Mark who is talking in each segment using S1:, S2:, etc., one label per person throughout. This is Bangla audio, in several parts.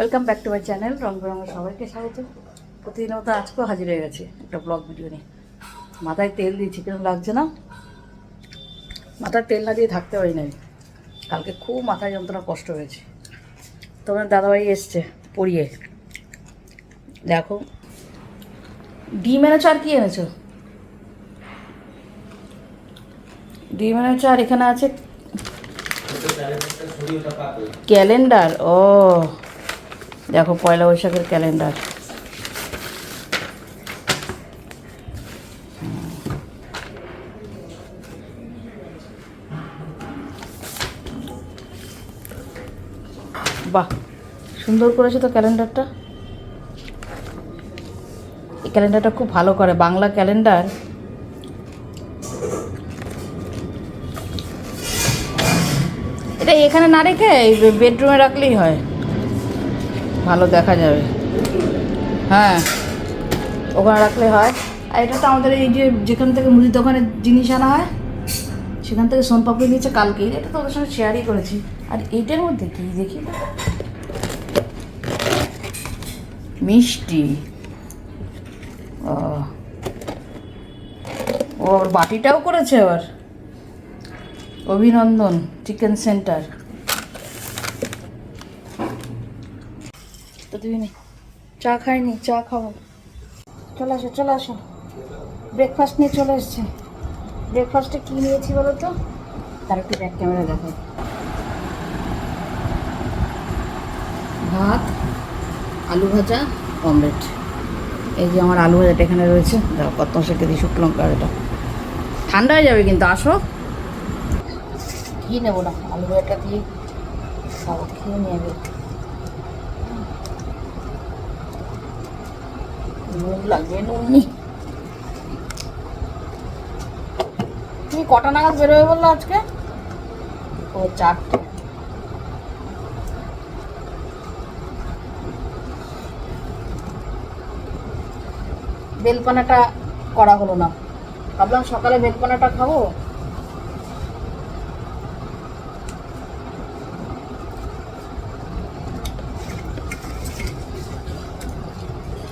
S1: Welcome back to my channel রং বেরঙের সবাইকে স্বাগত। প্রতিদিনের মতো আজকেও হাজির হয়ে গেছে একটা ব্লগ ভিডিও নিয়ে। মাথায় তেল দিয়েছি কেমন লাগছে না? মাথায় তেল না দিয়ে থাকতে পারি না কালকে খুব মাথায় যন্ত্রণা কষ্ট হয়েছে। তোমার দাদাভাই এসছে পড়িয়ে। দেখো। ডিম এনেছো আর কি এনেছো? ডিম এনেছো আর এখানে আছে ক্যালেন্ডার ও। দেখো পয়লা বৈশাখের ক্যালেন্ডার। বাহ, সুন্দর করেছে তো ক্যালেন্ডারটা। এই ক্যালেন্ডারটা খুব ভালো করে, বাংলা ক্যালেন্ডার। এটা এখানে না রেখে বেডরুমে রাখলেই হয়। ভালো দেখা যাবে। হ্যাঁ। ওখানে রাখলে হয়। আর এটা তো আমাদের এই যে যেখান থেকে মুদির দোকানের জিনিস আনা হয় সেখান থেকে সোনপাপড়ি নিয়েছে কালকেই এটা তো ওদের সঙ্গে শেয়ারই করেছি। আর এইটার মধ্যে কি দেখি? মিষ্টি। ও। ও আবার বাটিটাও করেছে আবার। অভিনন্দন চিকেন সেন্টার। তুমি চা খাইনি, চা খাব। চলে আসো চলে আসো। ব্রেকফাস্ট নিয়ে চলে এসছে। ব্রেকফাস্টে কী নিয়েছি বলো তো? তার একটু ব্যাক ক্যামেরা দেখো। ভাত, আলু ভাজা অমলেট এই যে আমার আলু ভাজাটা এখানে রয়েছে। দেখো কত সেকে দিই শুকনো এটা ঠান্ডা হয়ে যাবে কিন্তু, আসো। ঘি নেব না, আলু ভাজাটা দিয়ে। খাব খেয়ে নেবে তুমি কটা নাগাদ বেরোবে বলল আজকে? ও, চারটে। বেলপানাটা করা হলো না। ভাবলাম সকালে বেলপানাটা খাব।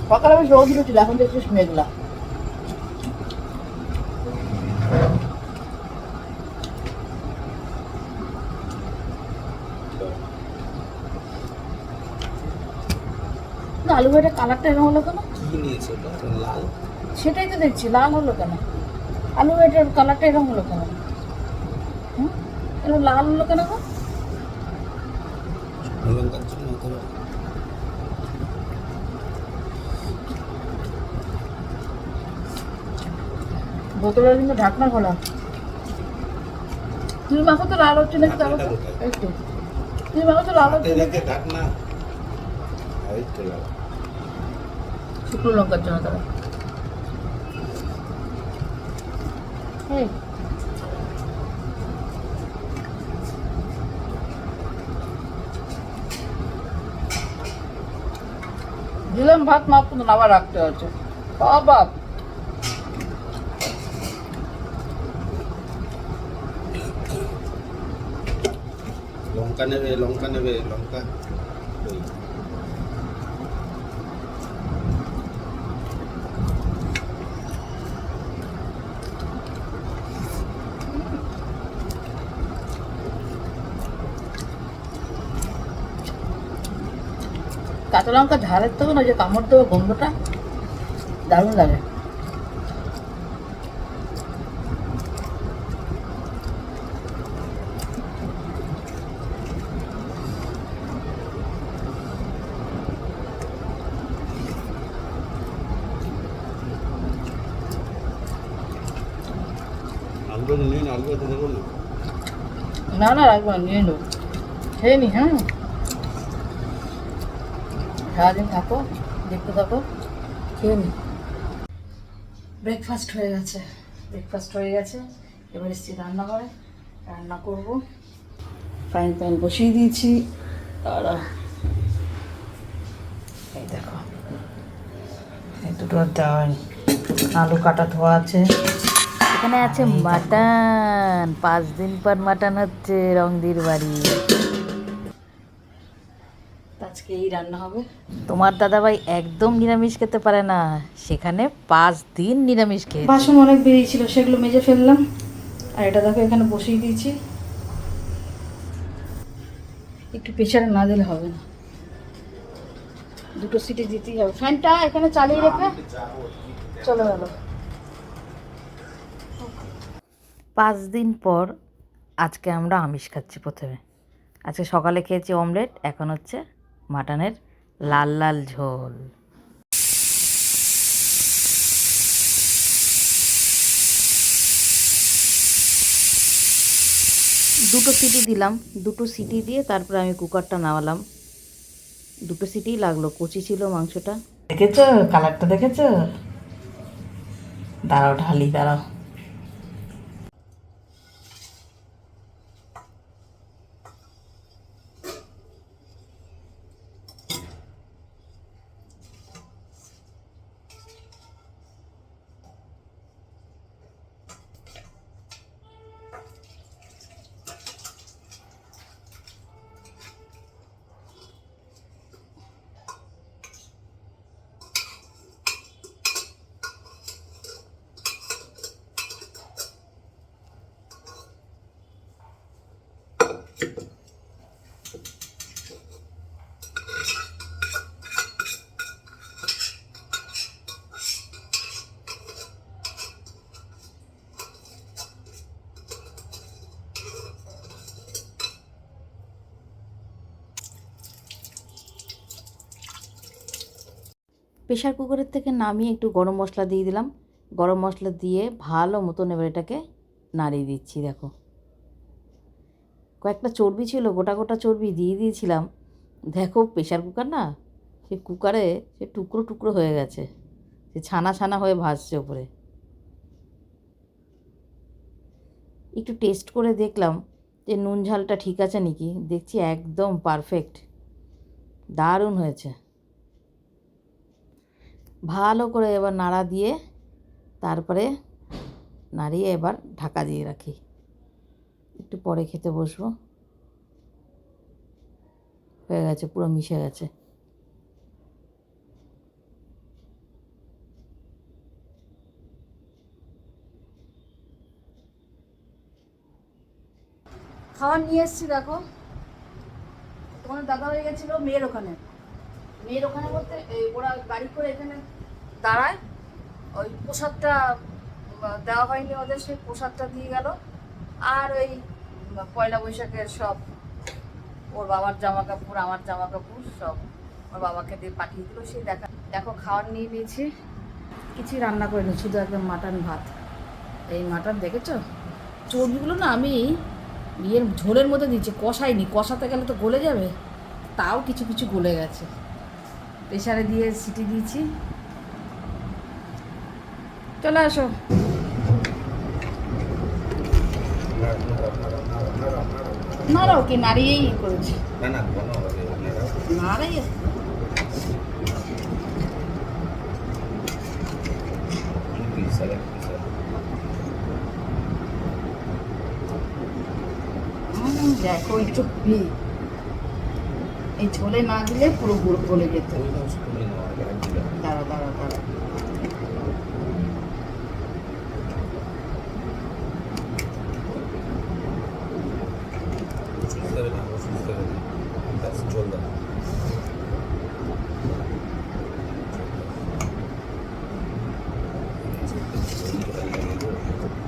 S1: সকালে বেশ রোদ উঠেছিল এখন দেখছিস মেঘলা আলু ভাইটা কালারটা এরকম হলো কেন?
S2: কি নিয়েছে লাল?
S1: সেটাই তো দেখছি লাল হলো কেন? আলু ভাইটার কালারটা এরকম হলো কেন? হুম? লাল হলো কেন গো?
S2: লঙ্কার জন্য হতে পারে
S1: বোতলের কিন্তু ঢাকনা খোলা। তুমি মাখো তো লাল হচ্ছে নাকি? একটু তুমি মাখো তো লাল হচ্ছে শুকনো লঙ্কার জন্য তারা দিলাম ভাত মাপ কিন্তু আবার রাখতে হচ্ছে। বাবা।
S2: লঙ্কা নেবে লঙ্কা নেবে লঙ্কা
S1: কাঁচা লঙ্কা ঝালের থেকে না যে কামড় দেবো গন্ধটা দারুণ লাগে।
S2: না
S1: না। রাখব না, নিয়ে নেব। খেয়ে নি হ্যাঁ? সারাদিন থাকো, দেখতে থাকো, খেয়ে নি। ব্রেকফাস্ট হয়ে গেছে ব্রেকফাস্ট হয়ে গেছে। এবার এসছি রান্না করে রান্না করব। ফ্রাইং প্যান বসিয়ে দিয়েছি, আর এই দেখো, এই দুটো দেওয়া আলু কাটা ধোয়া আছে। এখানে আছে মাটন। পাঁচ দিন পর মাটন হচ্ছে রংদির বাড়ি। আজকে এই রান্না হবে? তোমার দাদাভাই একদম নিরামিষ খেতে পারে না। সেখানে পাঁচ দিন নিরামিষ খেয়ে বাসন অনেক বেরিয়েছিল সেগুলো মেজে ফেললাম। আর এটা দেখো এখানে বসিয়ে দিয়েছি। একটু প্রেশারে না দিলে হবে না। দুটো সিটি দিতেই হবে। ফ্যানটা এখানে চালিয়ে রেখে চলে গেল। পাঁচ দিন পর আজকে আমরা আমিষ খাচ্ছি প্রথমে। আজকে সকালে খেয়েছি অমলেট, এখন হচ্ছে মাটনের লাল লাল ঝোল। দুটো সিটি দিলাম, দুটো সিটি দিয়ে তারপরে আমি কুকারটা নামালাম। দুটো সিটিই লাগল, কচি ছিল মাংসটা। দেখেছ? কালারটা দেখেছ? দাঁড়াও, ঢালি, দাঁড়াও। প্রেশার কুকারের থেকে নামিয়ে একটু গরম মশলা দিয়ে দিলাম। গরম মশলা দিয়ে ভালো মতন এবার এটাকে নাড়িয়ে দিচ্ছি, দেখো। কয়েকটা চর্বি ছিল, গোটা গোটা চর্বি দিয়ে দিয়েছিলাম। দেখো প্রেশার কুকার না, সে কুকারে সে টুকরো টুকরো হয়ে গেছে। সে ছানা ছানা হয়ে ভাসছে ওপরে। একটু টেস্ট করে দেখলাম যে নুন ঝালটা ঠিক আছে নাকি। দেখছি একদম পারফেক্ট। দারুণ হয়েছে। ভালো করে এবার নাড়া দিয়ে তারপরে নাড়িয়ে এবার ঢাকা দিয়ে রাখি। একটু পরে খেতে বসবো। হয়ে গেছে, পুরো মিশে গেছে। খাবার নিয়ে এসছি, দেখো। তোমার দাদা হয়ে গেছিল, মেয়ের ওখানে। মেয়ের ওখানে বলতে ওরা গাড়ি করে এখানে দাঁড়ায়। ওই প্রসাদটা দেওয়া হয়নি ওদের, সেই প্রসাদটা দিয়ে গেল। আর ওই পয়লা বৈশাখের সব ওর বাবার জামা কাপড় আমার জামা কাপড় সব ওর বাবাকে দিয়ে পাঠিয়ে দিল। সেই দেখা, দেখো খাওয়ার নিয়ে নিয়েছি। কিছুই রান্না করিনি শুধু একদম মাটন ভাত। এই মাটন দেখেছ? চর্বিগুলো না আমি ইয়ের ঝোলের মধ্যে দিচ্ছি কষাইনি। কষাতে গেলে তো গলে যাবে, তাও কিছু কিছু গলে গেছে। প্রেশারে দিয়ে সিটি দিয়েছি চলে আসো
S2: নাড়াও, নাড়াও,
S1: কি নাড়িয়েই করেছি
S2: না না ঘন হবে নাড়াও।
S1: নাড়াই
S2: পিসালে, পিসালে।
S1: উম, দেখো চুপি এই ঝোলে না দিলে পুরো গুঁড়ো গলে যেত। দাঁড়া দাঁড়া দাঁড়া।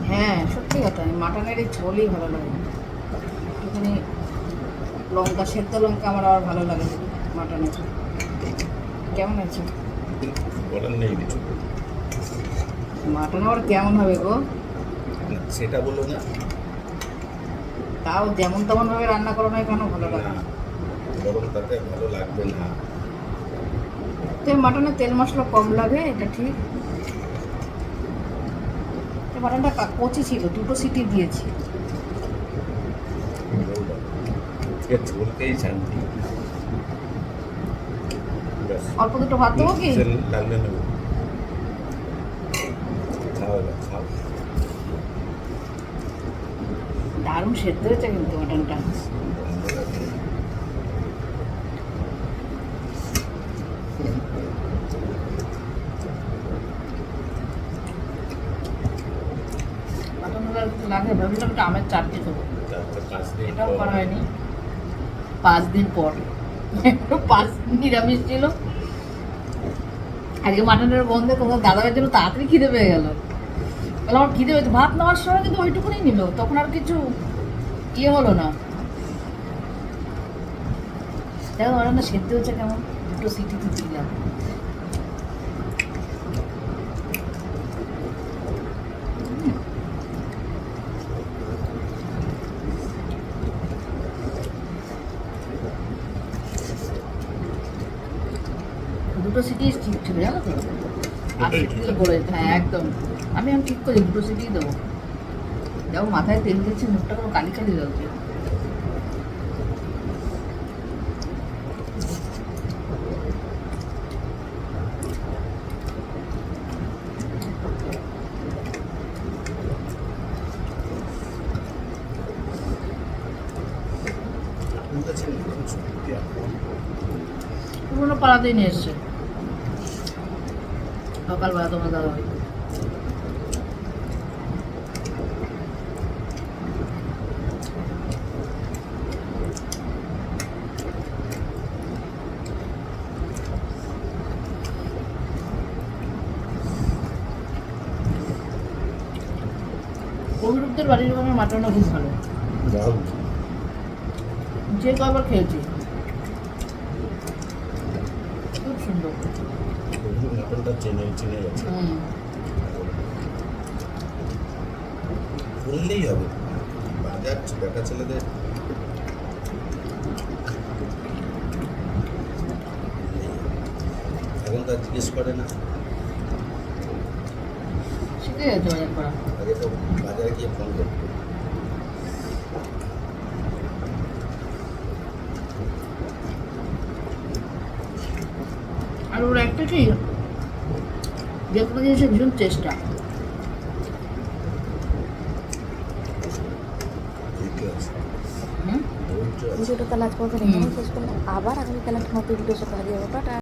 S1: হ্যাঁ সত্যি কথা মাটনের এই ঝোলই ভালো লাগে লঙ্কা সেদ্ধ লঙ্কা আমার আবার ভালো লাগে মাটনের ঝোল কেমন আছে?
S2: বলার নেই
S1: মাটন আবার কেমন হবে গো?
S2: সেটা বলো না।
S1: তাও যেমন তেমন ভাবে রান্না করো না কেন ভালো লাগে
S2: না, বরং তাতে ভালো লাগবে না।
S1: তো মাটনে তেল মশলা কম লাগে এটা ঠিক। তো মাটনটা কচি ছিল দুটো সিটি দিয়েছি।
S2: আজকে ঝোলকেই শান্তি।
S1: অল্প দুটো ভাত দেবো কি? দারুণ সেদ্ধ হয়েছে কিন্তু মটনটা লাগে ভেবেছিলাম একটা আমের চাটনি দেবো। এটাও করা হয়নি। পাঁচ দিন পর। পাঁচ নিরামিষ ছিল। আজকে মাটনের গন্ধে তোমার দাদার জন্য তাড়াতাড়ি খিদে পেয়ে গেল। তাহলে আমার খিদে পেয়েছে। ভাত নেওয়ার সময় কিন্তু ওইটুকুনি নিল। তখন আর কিছু ইয়ে হলো না। দেখো রান্না সেদ্ধ হচ্ছে কেমন? দুটো সিটি তো দিলাম। দুটো সিটি ঠিক ছিল জানো তো? সিটি
S2: ঠিক
S1: বলে হ্যাঁ একদম। আমি এখন ঠিক করি দুটো সিটি দেবো। দেখো মাথায় তেল দিচ্ছি মুখটা কোনো কালি কালি
S2: আপন।
S1: পুরোনো পাড়াতেই নিয়ে এসছে। সকালবেলা তোমার দাদা ভাই অভিরূপদের বাড়ির ওখানে মাটনটা খুব ভালো। যে কয়বার খেয়েছি। খুব সুন্দর।
S2: ওগুলো চেনে চেনে গেছে। বললেই হবে। বাজার বেটা ছেলেদের এখন তার জিজ্ঞেস করে না। আগে তো বাজারে গিয়ে ফোন করতো
S1: আর ওর একটা কি যে কোনো জিনিসের ভীষণ চেষ্টা।
S3: ভিডিওটা তাহলে আজ পর্যন্ত আবার আগামীকাল একটা নতুন ভিডিওর সাথে হাজির হব। টাটা।